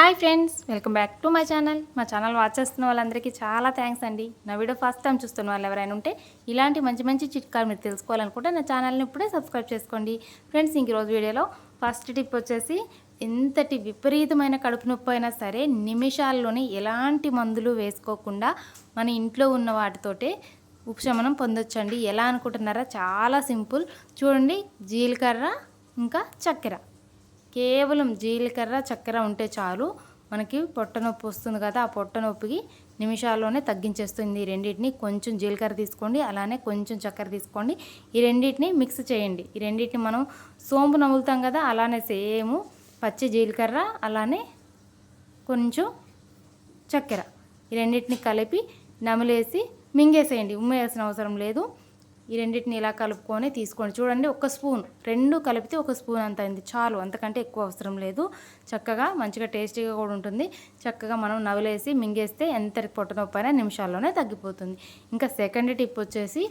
Hi friends welcome back to my channel. మా channel watch చేస్తున్న వాళ్ళందరికీ చాలా థ్యాంక్స్ అండి. నా వీడియో ఫస్ట్ టైం చూస్తున్న వాళ్ళు ఎవరైనా ఉంటే ఇలాంటి మంచి మంచి చిట్కాలు మీరు తెలుసుకోవాలనుకుంటే నా ఛానల్ని ఇప్పుడే సబ్స్క్రైబ్ చేసుకోండి. ఫ్రెండ్స్ ఇంక రోజు వీడియోలో ఫస్ట్ టిప్ వచ్చేసి ఎంతటి విపరీతమైన కడుపు నొప్పి అయినా సరే నిమిషాల్లోనే ఎలాంటి మందులు వేసుకోకుండా మన ఇంట్లో ఉన్న వాటితోటే ఉపశమనం పొందొచ్చండి. ఎలా అనుకుంటున్నారా? చాలా సింపుల్. చూడండి జీలకర్ర ఇంకా చక్కెర. కేవలం జీలకర్ర చక్కెర ఉంటే చాలు. మనకి పొట్ట నొప్పి వస్తుంది కదా ఆ పొట్ట నొప్పికి నిమిషాల్లోనే తగ్గించేస్తుంది ఈ రెండింటిని. కొంచెం జీలకర్ర తీసుకోండి అలానే కొంచెం చక్కెర తీసుకోండి. ఈ రెండింటిని మిక్స్ చేయండి. ఈ రెండింటిని మనం సోంపు నములుతాం కదా అలానే సేమ్ పచ్చి జీలకర్ర అలానే కొంచెం చక్కెర. ఈ రెండింటిని కలిపి నమిలేసి మింగేసేయండి. ఉమ్మేయాల్సిన అవసరం లేదు. ఈ రెండింటిని ఇలా కలుపుకొని తీసుకోండి. చూడండి ఒక స్పూన్ రెండు కలిపితే ఒక స్పూన్ అంత అయింది. చాలు అంతకంటే ఎక్కువ అవసరం లేదు. చక్కగా మంచిగా టేస్టీగా కూడా ఉంటుంది. చక్కగా మనం నవలేసి మింగేస్తే ఎంత పొట్ట నొప్పి అయినా నిమిషాల్లోనే తగ్గిపోతుంది. ఇంకా సెకండ్ టిప్ వచ్చేసి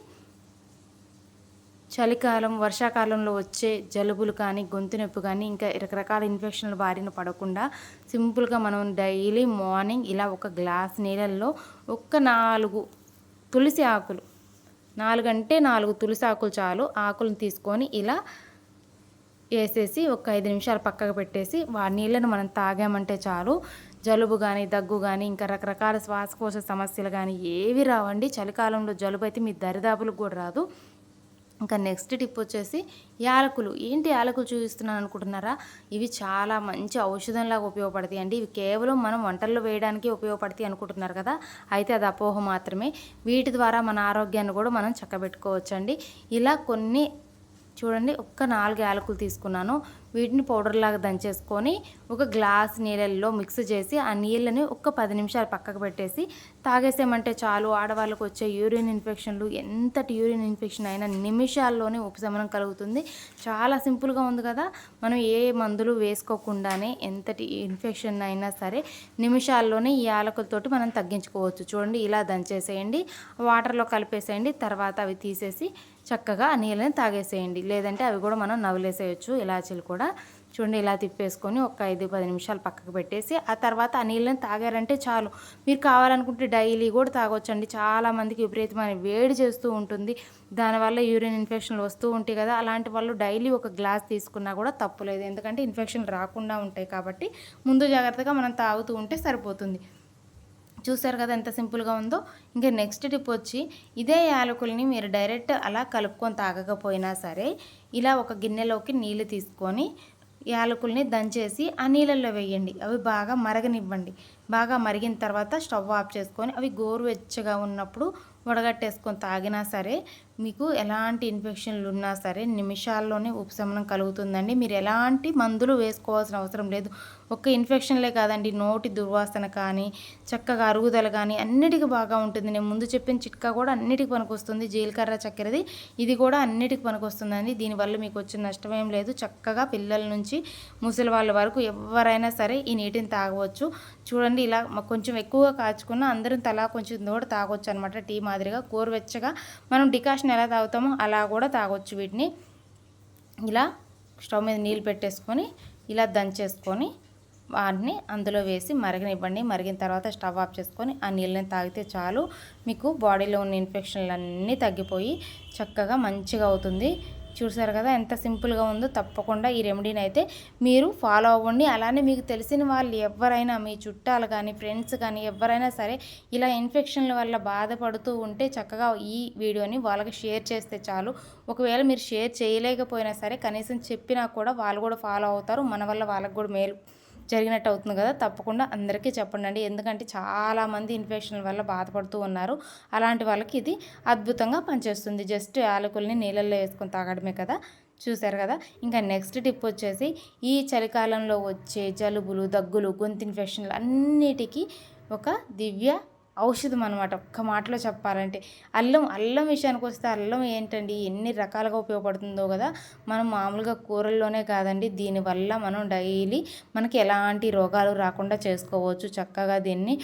చలికాలం వర్షాకాలంలో వచ్చే జలుబులు కానీ గొంతు నొప్పి కానీ ఇంకా రకరకాల ఇన్ఫెక్షన్ల బారిన పడకుండా సింపుల్గా మనం డైలీ మార్నింగ్ ఇలా ఒక గ్లాస్ నీళ్ళల్లో ఒక్క నాలుగు తులసి ఆకులు నాలుగంటే నాలుగు తులసి ఆకులు చాలు. ఆకులను తీసుకొని ఇలా వేసేసి ఒక ఐదు నిమిషాలు పక్కకు పెట్టేసి ఆ నీళ్ళను మనం తాగామంటే చాలు. జలుబు కానీ దగ్గు కానీ ఇంకా రకరకాల శ్వాసకోశ సమస్యలు కానీ ఏవి రావండి. చలికాలంలో జలుబు అయితే మీ దరిదాపులకు కూడా రాదు. ఇంకా నెక్స్ట్ టిప్ వచ్చేసి యాలకులు. ఏంటి యాలకులు చూపిస్తున్నాను అనుకుంటున్నారా? ఇవి చాలా మంచి ఔషధంలాగా ఉపయోగపడతాయి అండి. ఇవి కేవలం మనం వంటల్లో వేయడానికి ఉపయోగపడతాయి అనుకుంటున్నారు కదా? అయితే అది అపోహ మాత్రమే. వీటి ద్వారా మన ఆరోగ్యాన్ని కూడా మనం చక్కబెట్టుకోవచ్చండి. ఇలా కొన్ని చూడండి ఒక్క నాలుగు యాలకులు తీసుకున్నాను. వీటిని పౌడర్లాగా దంచేసుకొని ఒక గ్లాస్ నీళ్ళల్లో మిక్స్ చేసి ఆ నీళ్ళని ఒక్క పది నిమిషాలు పక్కకు పెట్టేసి తాగేసామంటే చాలు. ఆడవాళ్ళకు వచ్చే యూరిన్ ఇన్ఫెక్షన్లు ఎంతటి యూరిన్ ఇన్ఫెక్షన్ అయినా నిమిషాల్లోనే ఉపశమనం కలుగుతుంది. చాలా సింపుల్గా ఉంది కదా. మనం ఏ మందులు వేసుకోకుండానే ఎంతటి ఇన్ఫెక్షన్ అయినా సరే నిమిషాల్లోనే ఈ యాలకులతోటి మనం తగ్గించుకోవచ్చు. చూడండి ఇలా దంచేసేయండి వాటర్లో కలిపేసేయండి తర్వాత అవి తీసేసి చక్కగా ఆ నీళ్ళని తాగేసేయండి. లేదంటే అవి కూడా మనం నవలేసేయచ్చు. ఇలాచీలు కూడా చూడండి ఇలా తిప్పేసుకొని ఒక ఐదు పది నిమిషాలు పక్కకు పెట్టేసి ఆ తర్వాత ఆ నీళ్ళని తాగారంటే చాలు. మీరు కావాలనుకుంటే డైలీ కూడా తాగొచ్చండి. చాలామందికి విపరీతమైన వేడి చేస్తూ ఉంటుంది. దానివల్ల యూరిన్ ఇన్ఫెక్షన్లు వస్తూ ఉంటాయి కదా. అలాంటి వాళ్ళు డైలీ ఒక గ్లాస్ తీసుకున్నా కూడా తప్పులేదు. ఎందుకంటే ఇన్ఫెక్షన్ రాకుండా ఉంటాయి కాబట్టి ముందు జాగ్రత్తగా మనం తాగుతూ ఉంటే సరిపోతుంది. చూసారు కదా ఎంత సింపుల్గా ఉందో. ఇంకా నెక్స్ట్ టిప్ వచ్చి ఇదే యాలకుల్ని మీరు డైరెక్ట్ అలా కలుపుకొని తాగకపోయినా సరే ఇలా ఒక గిన్నెలోకి నీళ్ళు తీసుకొని యాలకుల్ని దంచేసి ఆ నీళ్ళల్లో వేయండి. అవి బాగా మరగనివ్వండి. బాగా మరిగిన తర్వాత స్టవ్ ఆఫ్ చేసుకొని అవి గోరువెచ్చగా ఉన్నప్పుడు వడగట్టేసుకొని తాగినా సరే మీకు ఎలాంటి ఇన్ఫెక్షన్లు ఉన్నా సరే నిమిషాల్లోనే ఉపశమనం కలుగుతుందండి. మీరు ఎలాంటి మందులు వేసుకోవాల్సిన అవసరం లేదు. ఒక్క ఇన్ఫెక్షన్లే కాదండి. నోటి దుర్వాసన కానీ చక్కగా అరుగుదల కానీ అన్నిటికీ బాగా ఉంటుంది. నేను ముందు చెప్పిన చిట్కా కూడా అన్నిటికీ పనికొస్తుంది. జీలకర్ర చక్కెరది ఇది కూడా అన్నిటికీ పనికొస్తుందండి. దీనివల్ల మీకు వచ్చిన నష్టం ఏం లేదు. చక్కగా పిల్లల నుంచి ముసలి వాళ్ళ వరకు ఎవరైనా సరే ఈ నీటిని తాగవచ్చు. చూడండి ఇలా కొంచెం ఎక్కువగా కాచుకున్న అందరం తలా కొంచెం నోట తాగొచ్చు అనమాట టీ మాదిరిగా గోరువెచ్చగా మనం డికాషన్ ఎలా తాగుతామో అలా కూడా తాగొచ్చు వీటిని. ఇలా స్టవ్ మీద నీళ్ళు పెట్టేసుకొని ఇలా దంచేసుకొని వాటిని అందులో వేసి మరగనివ్వండి. మరిగిన తర్వాత స్టవ్ ఆఫ్ చేసుకొని ఆ నీళ్ళని తాగితే చాలు. మీకు బాడీలో ఉన్న ఇన్ఫెక్షన్లు అన్నీ తగ్గిపోయి చక్కగా మంచిగా అవుతుంది. చూసారు కదా ఎంత సింపుల్గా ఉందో తప్పకుండా ఈ రెమెడీని అయితే మీరు ఫాలో అవ్వండి. అలానే మీకు తెలిసిన వాళ్ళు ఎవరైనా మీ చుట్టాలు కానీ ఫ్రెండ్స్ కానీ ఎవరైనా సరే ఇలా ఇన్ఫెక్షన్ల వల్ల బాధపడుతూ ఉంటే చక్కగా ఈ వీడియోని వాళ్ళకి షేర్ చేస్తే చాలు. ఒకవేళ మీరు షేర్ చేయలేకపోయినా సరే కనీసం చెప్పినా కూడా వాళ్ళు కూడా ఫాలో అవుతారు. మన వల్ల వాళ్ళకి కూడా మేలు. జరిగినట్టు అవుతుంది కదా తప్పకుండా అందరికీ చెప్పండి ఎందుకంటే చాలామంది ఇన్ఫెక్షన్ వల్ల బాధపడుతూ ఉన్నారు. అలాంటి వాళ్ళకి ఇది అద్భుతంగా పనిచేస్తుంది. జస్ట్ యాలకుల్ని నీళ్ళల్లో వేసుకొని తాగడమే కదా చూశారు కదా. ఇంకా నెక్స్ట్ టిప్ వచ్చేసి ఈ చలికాలంలో వచ్చే జలుబులు దగ్గులు గొంతు ఇన్ఫెక్షన్లు అన్నిటికీ ఒక దివ్య ఔషధం అనమాట ఒక్క మాటలో చెప్పాలంటే అల్లం అల్లం విషయానికి వస్తే అల్లం ఏంటండి? ఎన్ని రకాలుగా ఉపయోగపడుతుందో కదా. మనం మామూలుగా కూరల్లోనే కాదండి. దీనివల్ల మనం డైలీ మనకి ఎలాంటి రోగాలు రాకుండా చేసుకోవచ్చు. చక్కగా దీన్ని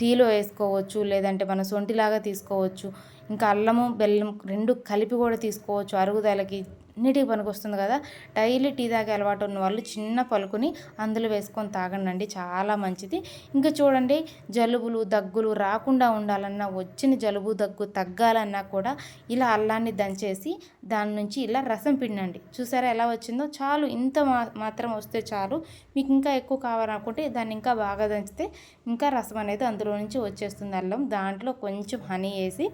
టీలో వేసుకోవచ్చు. లేదంటే మన సొంటిలాగా తీసుకోవచ్చు. ఇంకా అల్లము బెల్లం రెండు కలిపి కూడా తీసుకోవచ్చు. అరుగుదలకి అన్నిటికీ పనికొస్తుంది కదా. డైలీ టీ తాగే అలవాటు ఉన్న వాళ్ళు చిన్న పలుకుని అందులో వేసుకొని తాగండి చాలా మంచిది. ఇంకా చూడండి జలుబులు దగ్గులు రాకుండా ఉండాలన్నా వచ్చిన జలుబు దగ్గు తగ్గాలన్నా కూడా ఇలా అల్లాన్ని దంచేసి దాని నుంచి ఇలా రసం పిండండి. చూసారా ఎలా వచ్చిందో? చాలు ఇంత మా మాత్రం వస్తే చాలు. మీకు ఇంకా ఎక్కువ కావాలనుకుంటే దాన్ని ఇంకా బాగా దంచితే ఇంకా రసం అనేది అందులో నుంచి వచ్చేస్తుంది అల్లం. దాంట్లో కొంచెం హనీ వేసి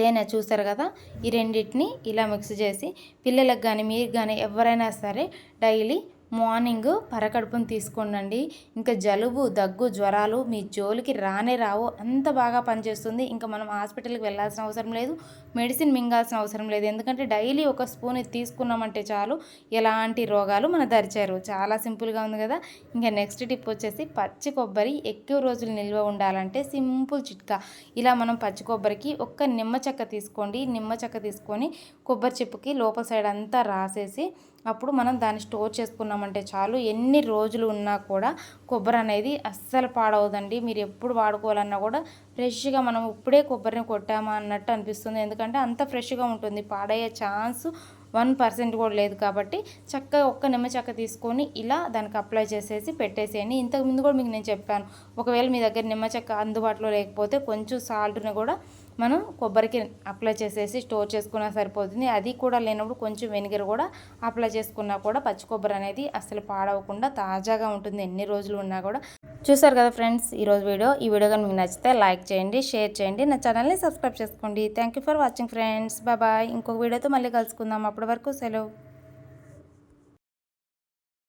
తేనె చూసారు కదా? ఈ రెండింటిని ఇలా మిక్స్ చేసి పిల్లలకు కానీ మీరు కానీ ఎవరైనా సరే డైలీ మార్నింగ్ పరకడుపును తీసుకోండి ఇంకా జలుబు దగ్గు జ్వరాలు మీ జోలికి రానే రావు. అంత బాగా పనిచేస్తుంది. ఇంకా మనం హాస్పిటల్కి వెళ్ళాల్సిన అవసరం లేదు. మెడిసిన్ మింగాల్సిన అవసరం లేదు. ఎందుకంటే డైలీ ఒక స్పూన్ ఇది తీసుకున్నామంటే చాలు ఎలాంటి రోగాలు మన దరిచారు. చాలా సింపుల్గా ఉంది కదా. ఇంకా నెక్స్ట్ టిప్ వచ్చేసి పచ్చి కొబ్బరి ఎక్కువ రోజులు నిల్వ ఉండాలంటే సింపుల్ చిట్కా. ఇలా మనం పచ్చి కొబ్బరికి ఒక్క నిమ్మ చెక్క తీసుకోండి. నిమ్మ చెక్క తీసుకొని కొబ్బరి చెప్పుకి లోపల సైడ్ అంతా రాసేసి అప్పుడు మనం దాన్ని స్టోర్ చేసుకున్నాం చేసుకున్నామంటే చాలు. ఎన్ని రోజులు ఉన్నా కూడా కొబ్బరి అనేది అస్సలు పాడవదండి. మీరు ఎప్పుడు వాడుకోవాలన్నా కూడా ఫ్రెష్గా మనం ఇప్పుడే కొబ్బరిని కొట్టామా అన్నట్టు అనిపిస్తుంది. ఎందుకంటే అంత ఫ్రెష్గా ఉంటుంది. పాడయ్యే ఛాన్స్ వన్ పర్సెంట్ కూడా లేదు కాబట్టి చక్కగా ఒక్క నిమ్మ చెక్క తీసుకొని ఇలా దానికి అప్లై చేసేసి పెట్టేసేయండి. ఇంతకుముందు కూడా మీకు నేను చెప్పాను. ఒకవేళ మీ దగ్గర నిమ్మ చెక్క అందుబాటులో లేకపోతే కొంచెం సాల్ట్ని కూడా మనం కొబ్బరికి అప్లై చేసేసి స్టోర్ చేసుకున్నా సరిపోతుంది. అది కూడా లేనప్పుడు కొంచెం వెనిగర్ కూడా అప్లై చేసుకున్నా కూడా పచ్చి కొబ్బరి అనేది అసలు పాడవకుండా తాజాగా ఉంటుంది. ఎన్ని రోజులు ఉన్నా కూడా. చూసారు కదా ఫ్రెండ్స్ ఈరోజు వీడియో. ఈ వీడియో కానీ మీకు నచ్చితే లైక్ చేయండి షేర్ చేయండి. నా ఛానల్ని సబ్స్క్రైబ్ చేసుకోండి. Thank you for watching friends బాబాయ్ ఇంకొక వీడియోతో మళ్ళీ కలుసుకుందాం. అప్పటి వరకు సెలవు.